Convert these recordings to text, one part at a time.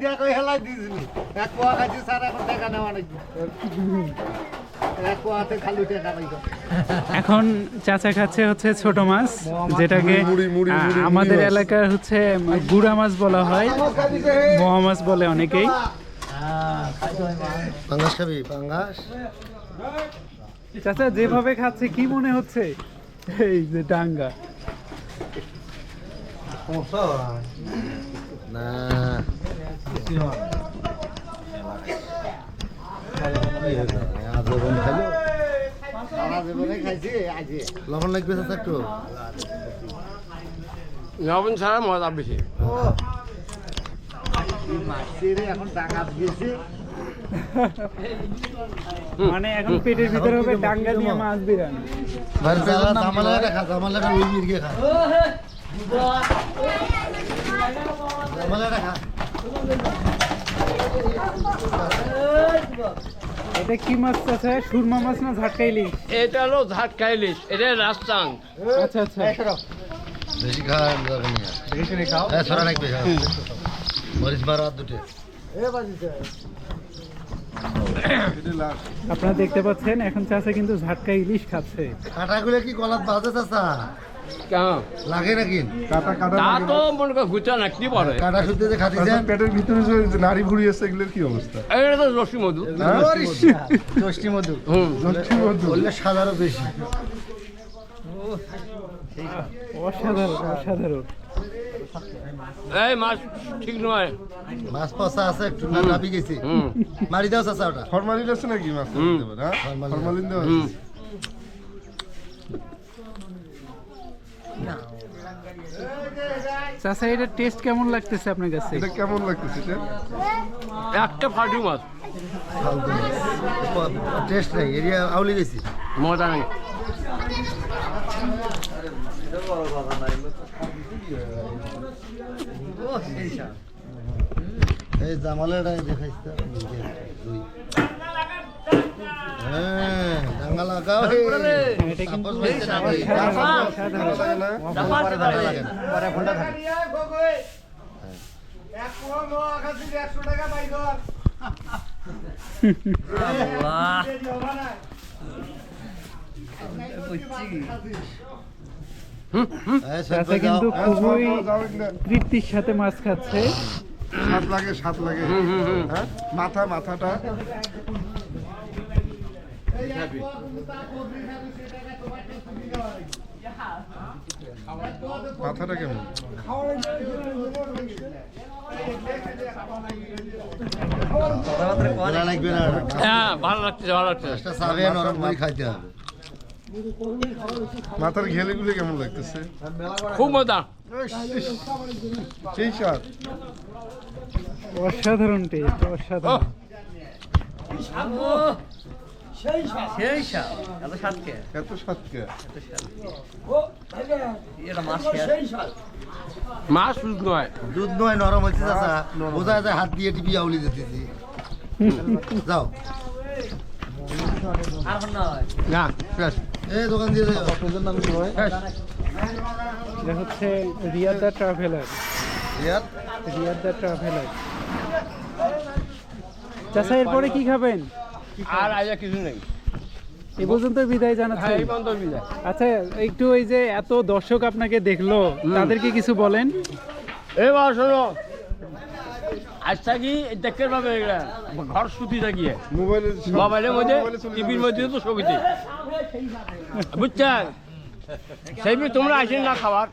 দিয়া কই হেলাই দিছিলি? এক পোয়া খাইছি স্যার এখন টাকা নেওয়া নাকি? এক পোয়াতে খালি টাকা পাইছো। এখন চাচা খাচ্ছে হচ্ছে ছোট মাছ যেটাকে আমাদের এলাকার হচ্ছে গুড়া মাছ বলা হয়। মোয়া মাছ বলে অনেকেই। পাঙ্গাস খাবি? পাঙ্গাস। চাচা যেভাবে খাচ্ছে কি মনে হচ্ছে? এই যে ডাঙ্গা। না লবণ লাগবে একটু? লবণ ছাড়া মজা বেশি। এখন টাকা দিয়েছি মানে এখন পেটের ভিতরে হবে ডাঙ্গা দিয়ে মাছ বিরানি জামালা দেখা জামালা ওই মির্গে খা জামালা দেখা এটা কি মাছ চাচা সুরমা মাছ না ঝাটকাইলি এটা হলো ঝাটকা ইলিশ এটা আচ্ছা আচ্ছা। বেশি খাওয়া দরকার নেই বেশি খাও। হ্যাঁ ছড়া রাখবে মরিচ মারো আর দুটো। আপনারা দেখতে পাচ্ছেন এখন চাচা কিন্তু ঝাটকা ইলিশ খাচ্ছে। কাটাগুলো কি গলাত বাজে চাচা? কেমন লাগে নাকি? কাটা কাটা তা তো মনে কর গুচা নাকতে পারে? কাটা শুদ্ধ যে খাতিছেন তাছাড়া পেটের ভিতরে যে যে ভুড়ি আছে এগুলোর কি অবস্থা? এটা তো রসি মধু। হ্যাঁ? মধু। হুম। মধু। বললে সাদারও বেশি। অসাধারণ অসাধারণ। এই মাছ ঠিক নয়। মাছ পচা আছে একটু না নাবি গেছে। মারি দাও চাচা ওটা। ফরমালিন আছে নাকি মাছ? হ্যাঁ। ফরমালিন দেওয়া হুম আছে চাচা এটা টেস্ট কেমন লাগতেছে আপনার কাছে? এটা কেমন লাগতেছে এটা একটা ফাটি মাছ। টেস্ট নেই এরিয়া আউলি গেছি। মজা নেই। এই জামালেটা দেখাইছ। দুই হ্যাঁ ডাঙ্গা লাগাও হে এটা কিন্তু তাপস ভাই না রে। অসাধারণ লাগে। যাও। কিন্তু খুবই। তৃপ্তির সাথে মাছ খাচ্ছে। স্বাদ লাগে স্বাদ লাগে। হ্যাঁ? মাথা মাথাটা। মাথাটা কেমন? হ্যাঁ ভালো লাগছে ভালো লাগছে খাইতে হবে মাথার ঘেলেগুলো কেমন লাগতেছে? খুব মজা। সেই স্বাদ। অসাধারণ টেস্ট অসাধারণ। এত কে মাছ শুধু নয়। দুধ নয় নরম হচ্ছে চাচা। বোঝা যায় হাত দিয়ে টিপি আউলি যেতেছি যাও। না এই দোকান দিয়ে যাও। এটা হচ্ছে রিয়াদ ট্রাভেলার। রিয়াদ? ট্রাভেলার। চাচা এরপরে কি খাবেন? আর আজ কিছু নেই। এ পর্যন্ত বিদায় হ্যাঁ জানাচ্ছেন এই পর্যন্ত বিদায়। আচ্ছা একটু ওই যে এত দর্শক আপনাকে দেখল তাদেরকে কিছু বলেন। এবার শোনো। আজ থাকি দেখতে পাবে এগুলা ঘর সুতি থাকিয়ে। মোবাইলে মোবাইলের মধ্যে টিভির মধ্যে তো ছবিতে বুঝছেন সেই তোমরা আসেন না খাবার।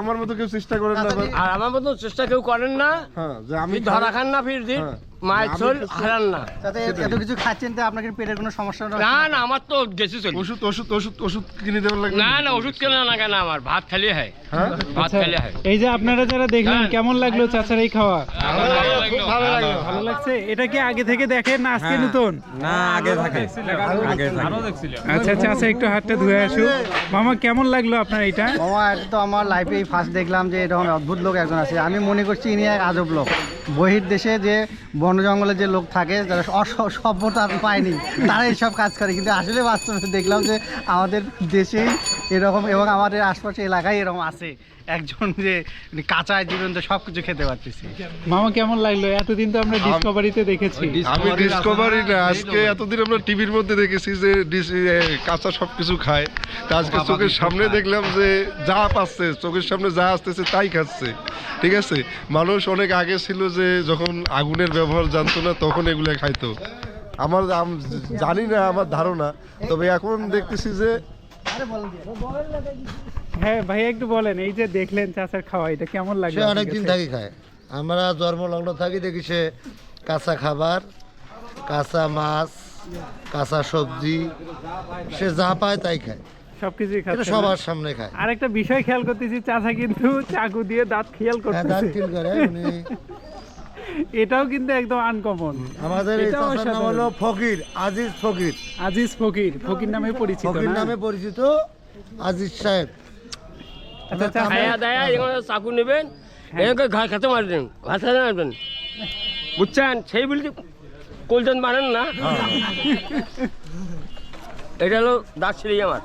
আমার মতো কেউ চেষ্টা করেন না। আর আমার মতো চেষ্টা কেউ করেন না। হ্যাঁ আমি ধরা খান না ফির দিন। হ্যাঁ। মায়ের হারান না। তাতে এত কিছু খাচ্ছেন তো আপনার কি পেটের কোনো সমস্যা না? না না আমার তো গেছে চলি। ওষুধ ওষুধ ওষুধ ওষুধ কিনে দেওয়ার না না ওষুধ কেনা না কেন আমার ভাত খালি হয়। হ্যাঁ? ভাত আচ্ছা, খালি হয়। এই যে আপনারা যারা দেখলেন হ্যাঁ। কেমন লাগল চাচার এই খাওয়া? ভালো লাগল ভালো লাগছে? এটা কি আগে থেকে দেখেন না আজকে নতুন? না আগে থাকে। আগে থাকে। আচ্ছা আচ্ছা আচ্ছা একটু হাতটা ধুয়ে আসুক মামা কেমন লাগল আপনার এটা মামা এটা তো আমার লাইফে ফার্স্ট দেখলাম যে এরকম অদ্ভুত লোক একজন আছে। আমি মনে করছি ইনি এক আজব লোক। বহির দেশে যে বন জঙ্গলে যে লোক থাকে, যারা সভ্যতা পায়নি তারা এইসব কাজ করে। কিন্তু আসলে বাস্তবে দেখলাম যে আমাদের দেশেই এরকম এবং আমাদের আশপাশে এলাকায় এরকম আছে। একজন যে কাঁচা জীবন্ত সব কিছু খেতে পারতেছি। মামা কেমন লাগল? এতদিন তো আমরা ডিসকভারিতে দেখেছি। আমি ডিসকভারি না আজকে এতদিন আমরা টিভির মধ্যে দেখেছি যে ডিস- কাঁচা সব কিছু খায়। তা আজকে চোখের সামনে দেখলাম যে যা পাচ্ছে চোখের সামনে যা আসতেছে তাই খাচ্ছে। ঠিক আছে? মানুষ অনেক আগে ছিল যে যখন আগুনের ব্যবহার জানতো না তখন এগুলো খাইতো। আমার আম- জানি না আমার ধারণা। তবে এখন দেখতেছি যে হ্যাঁ ভাই একটু বলেন এই যে দেখলেন চাচার খাওয়া এটা কেমন লাগল সে আপনার অনেক দিন কাছে? থাকি খায়। আমরা জন্মলগ্ন থাকি দেখি সে কাঁচা খাবার কাঁচা মাছ কাঁচা সবজি সে যা পায় তাই খায়। সবকিছুই খাচ্ছে সবার সামনে খায়। আর একটা বিষয় খেয়াল করতেছি চাচা কিন্তু চাকু দিয়ে দাঁত খেয়াল হ্যাঁ দাঁত করতেছে। করে উনি এটাও কিন্তু একদম আনকমন আমাদের এই এটাও নাম হলো ফকির আজিজ ফকির। আজিজ ফকির ফকির নামে পরিচিত ফকির নামে পরিচিত আজিজ সাহেব। আচ্ছা খায়া দায়া এখানে চাকু নেবেন এখানে ঘা খেতে মারবেন ঘা খেতে মারবেন। বুঝছেন? সেই বলি কলজন বানান না। এটা হলো দাঁত ছিঁড়ে আমার।